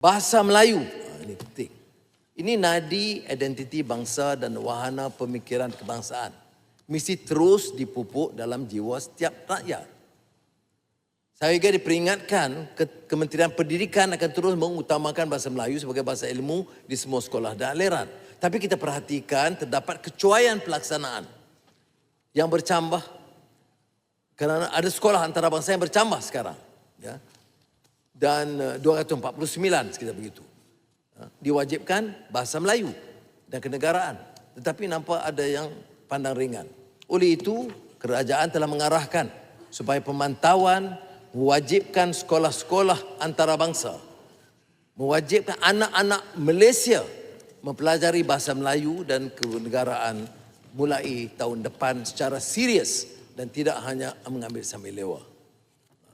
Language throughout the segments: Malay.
Bahasa Melayu. Ha, Ini penting. Ini nadi identiti bangsa dan wahana pemikiran kebangsaan. Mesti terus dipupuk dalam jiwa setiap rakyat. Saya juga diperingatkan ke- Kementerian Pendidikan akan terus mengutamakan bahasa Melayu sebagai bahasa ilmu di semua sekolah dan aliran. Tapi kita perhatikan terdapat kecuaian pelaksanaan yang bercambah kerana ada sekolah antarabangsa yang bercambah sekarang. Ya. Dan eh, 249 sekitar begitu. Ha, Diwajibkan bahasa Melayu dan kenegaraan. Tetapi nampak ada yang pandang ringan. Oleh itu, kerajaan telah mengarahkan supaya pemantauan mewajibkan sekolah-sekolah antarabangsa mewajibkan anak-anak Malaysia mempelajari bahasa Melayu dan kenegaraan mulai tahun depan secara serius dan tidak hanya mengambil sambil lewa.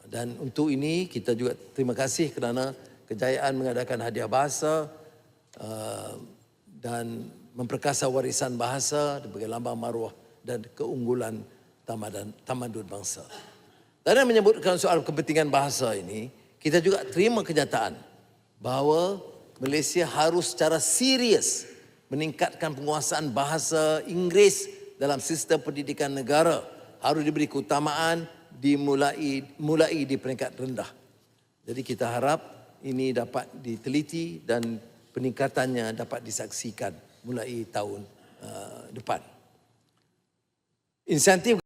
Dan untuk ini kita juga terima kasih kerana kejayaan mengadakan hadiah bahasa uh, dan memperkasa warisan bahasa sebagai lambang maruah dan keunggulan tamadun, tamadun bangsa. Dan menyebutkan soal kepentingan bahasa ini, kita juga terima kenyataan bahawa Malaysia harus secara serius meningkatkan penguasaan bahasa Inggeris dalam sistem pendidikan negara. Harus diberi keutamaan dimulai mulai di peringkat rendah. Jadi kita harap ini dapat diteliti dan peningkatannya dapat disaksikan mulai tahun uh, depan. Insentif